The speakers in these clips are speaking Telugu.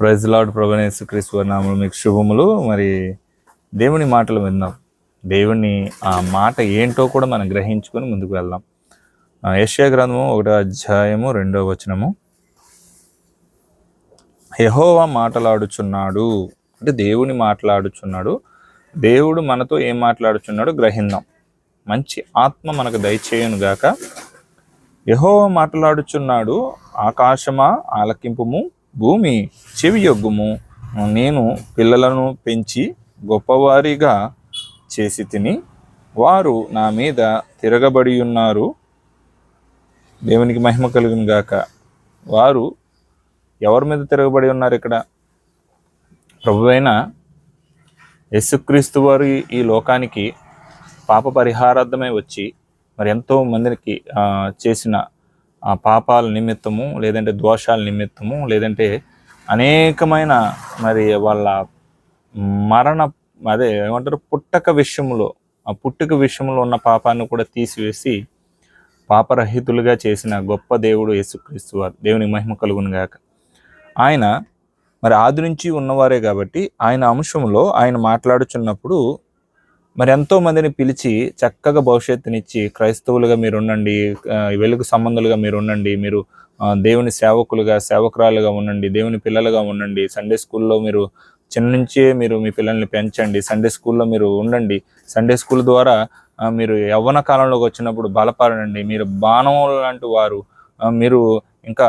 ప్రైజ్ లాడ్ ప్రభనేసు క్రీస్తు నామలు మీకు శుభములు. మరి దేవుని మాటలు విందాం. దేవుని ఆ మాట ఏంటో కూడా మనం గ్రహించుకొని ముందుకు వెళ్దాం. ఆ, గ్రంథము ఒకటో అధ్యాయము రెండో వచనము. యహోవా మాటలాడుచున్నాడు. అంటే దేవుని మాట్లాడుచున్నాడు. దేవుడు మనతో ఏం మాట్లాడుచున్నాడు గ్రహిందాం. మంచి ఆత్మ మనకు దయచేయను గాక. యెహోవా మాట్లాడుచున్నాడు. ఆకాశమా ఆలకింపుము భూమి చెవి యొగ్గుము. నేను పిల్లలను పెంచి గొప్పవారిగా చేసి తిని వారు నా మీద తిరగబడి ఉన్నారు దేవునికి మహిమ కలుగును గాక. వారు ఎవరి మీద తిరగబడి ఉన్నారు ఇక్కడ? ప్రభువైన యేసుక్రీస్తు వారు ఈ- లోకానికి పాప పరిహారార్థమై వచ్చి మరి ఎంతో మందికి చేసిన ఆ పాపాల నిమిత్తము లేదంటే దోషాల నిమిత్తము లేదంటే అనేకమైన మరి వాళ్ళ మరణ అదే ఏమంటారు పుట్టక విషయంలో ఆ పుట్టుక విషయంలో ఉన్న పాపాన్ని కూడా తీసివేసి పాపరహితులుగా చేసిన గొప్ప దేవుడు యేసుక్రీస్తు వారు. దేవుని మహిమ కలుగును గాక. ఆయన మరి ఆది నుంచి ఉన్నవారే కాబట్టి ఆయన అంశంలో ఆయన మాట్లాడుచున్నప్పుడు మరి ఎంతో మందిని పిలిచి చక్కగా భవిష్యత్తునిచ్చి క్రైస్తవులుగా మీరు ఉండండి వెలుగు సంబంధులుగా మీరు ఉండండి మీరు దేవుని సేవకులుగా సేవకురాలుగా ఉండండి దేవుని పిల్లలుగా ఉండండి సండే స్కూల్లో మీరు చిన్న నుంచే మీరు మీ పిల్లల్ని పెంచండి సండే స్కూల్లో మీరు ఉండండి సండే స్కూల్ ద్వారా మీరు యవ్వన కాలంలోకి వచ్చినప్పుడు బలపడండి మీరు బాణం లాంటి వారు మీరు ఇంకా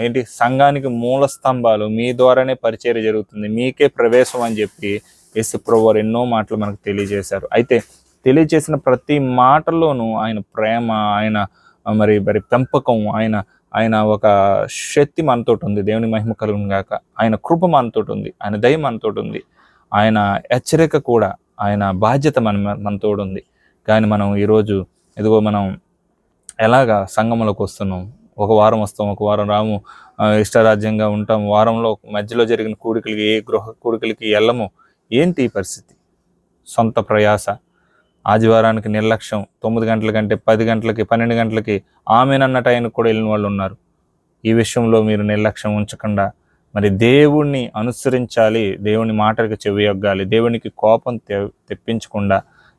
ఏంటి సంఘానికి మూల స్తంభాలు మీ ద్వారానే పరిచయం జరుగుతుంది మీకే ప్రవేశం అని చెప్పి యేసు వారు ఎన్నో మాటలు మనకు తెలియజేశారు. అయితే తెలియజేసిన ప్రతి మాటలోనూ ఆయన ప్రేమ ఆయన మరి మరి పెంపకం ఆయన ఆయన ఒక శక్తి మనతోటి ఉంది. దేవుని మహిమ కలుగును గాక. ఆయన కృప మనతోటి ఉంది. ఆయన దయ మనతోటి ఉంది. ఆయన హెచ్చరిక కూడా ఆయన బాధ్యత మన మనతోడు ఉంది. కానీ మనం ఈరోజు ఇదిగో మనం ఎలాగా సంగంలోకి వస్తున్నాం? ఒక వారం వస్తాం ఒక వారం రాము ఇష్టరాజ్యంగా ఉంటాం. వారంలో మధ్యలో జరిగిన కూడికలకి ఏ గృహ కూడికలకి వెళ్ళము. ఏంటి ఈ పరిస్థితి? సొంత ప్రయాస? ఆదివారానికి నిర్లక్ష్యం తొమ్మిది గంటల కంటే పది గంటలకి పన్నెండు గంటలకి ఆమెనన్న టైంకి కూడా వెళ్ళిన వాళ్ళు ఉన్నారు ఈ విషయంలో మీరు నిర్లక్ష్యం ఉంచకుండా మరి దేవుణ్ణి అనుసరించాలి దేవుని మాటలకు చెవియొగ్గాలి దేవునికి కోపం తె- తెప్పించకుండా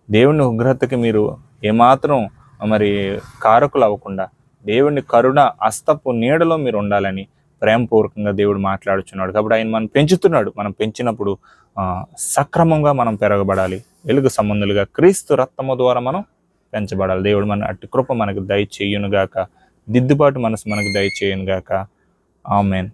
దేవుని ఉగ్రతకి మీరు ఏమాత్రం మరి కారకులు అవ్వకుండా దేవుని కరుణ అస్తపు నీడలో మీరు ఉండాలని ప్రేమపూర్వకంగా దేవుడు మాట్లాడుచున్నాడు. కాబట్టి ఆయన మనం పెంచుతున్నాడు. మనం పెంచినప్పుడు సక్రమంగా మనం పెరగబడాలి. వెలుగు సంబంధులుగా క్రీస్తు రక్తము ద్వారా మనం పెంచబడాలి. దేవుడు మన అట్టి కృప మనకు దయచేయునుగాక. దిద్దుబాటు మనసు మనకు దయచేయునుగాక. ఆమెన్.